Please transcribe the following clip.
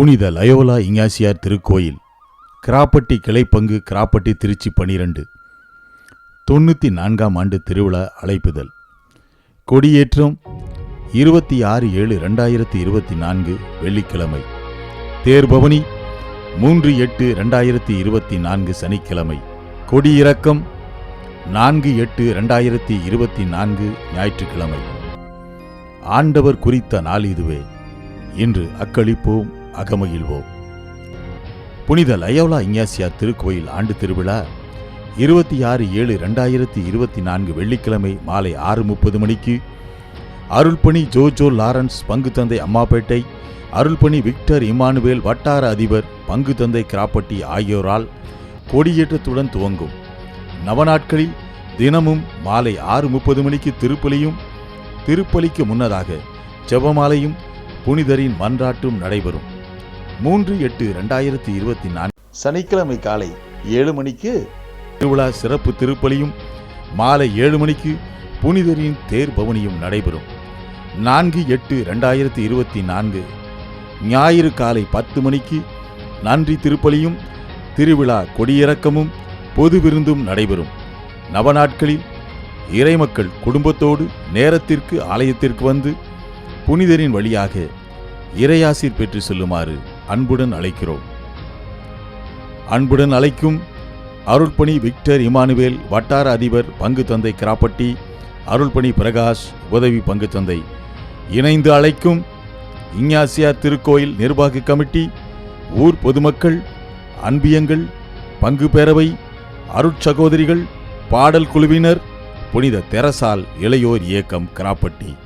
புனித லயோலா இங்காசியார் திருக்கோயில் கிராப்பட்டி கிளைப்பங்கு கிராப்பட்டி திருச்சி பனிரெண்டு. தொண்ணூற்றி நான்காம் ஆண்டு திருவிழா அழைப்புதல். கொடியேற்றம் இருபத்தி ஆறு ஏழு ரெண்டாயிரத்தி இருபத்தி நான்கு வெள்ளிக்கிழமை. தேர்பவனி மூன்று எட்டு ரெண்டாயிரத்தி இருபத்தி நான்கு சனிக்கிழமை. கொடியிறக்கம் நான்கு எட்டு ரெண்டாயிரத்தி இருபத்தி நான்கு ஞாயிற்றுக்கிழமை. ஆண்டவர் குறித்த நாள் இதுவே. இன்று அக்களிப்போம் அகமகிழ்வோம். புனித லயோலா இங்காசியார் திருக்கோயில் ஆண்டு திருவிழா இருபத்தி ஆறு ஏழு ரெண்டாயிரத்தி இருபத்தி நான்கு வெள்ளிக்கிழமை மாலை ஆறு முப்பது மணிக்கு அருள்பணி ஜோஜோ லாரன்ஸ் பங்கு தந்தை அம்மாப்பேட்டை அருள்பணி விக்டர் இமானுவேல் வட்டார அதிபர் பங்கு தந்தை கிராப்பட்டி ஆகியோரால் கொடியேற்றத்துடன் துவங்கும். நவநாட்களில் தினமும் மாலை ஆறு முப்பது மணிக்கு திருப்பலியும் திருப்பலிக்கு முன்னதாக ஜெபமாலையும் புனிதரின் மன்றாட்டும் நடைபெறும். மூன்று எட்டு ரெண்டாயிரத்தி இருபத்தி நான்கு சனிக்கிழமை காலை ஏழு மணிக்கு திருவிழா சிறப்பு திருப்பலியும் மாலை ஏழு மணிக்கு புனிதரின் தேர் பவனியும் நடைபெறும். நான்கு எட்டு ரெண்டாயிரத்தி இருபத்தி நான்கு ஞாயிறு காலை பத்து மணிக்கு நன்றி திருப்பலியும் திருவிழா கொடியிறக்கமும் பொது விருந்தும் நடைபெறும். நவநாட்களில் இறைமக்கள் குடும்பத்தோடு நேரத்திற்கு ஆலயத்திற்கு வந்து புனிதரின் வழியாக இறையாசிர் பெற்று செல்லுமாறு அன்புடன் அழைக்கிறோம். அன்புடன் அழைக்கும் அருள்பணி விக்டர் இமானுவேல் வட்டார அதிபர் பங்கு தந்தை கிராப்பட்டி அருள்பணி பிரகாஷ் உதவி பங்கு தந்தை. இணைந்து அழைக்கும் இஞ்ஞாசியா திருக்கோயில் நிர்வாக கமிட்டி ஊர் பொதுமக்கள் அன்பியங்கள் பங்கு பேரவை அருட்சகோதரிகள் பாடல் குழுவினர் புனித தெரசால் இளையோர் இயக்கம் கிராப்பட்டி.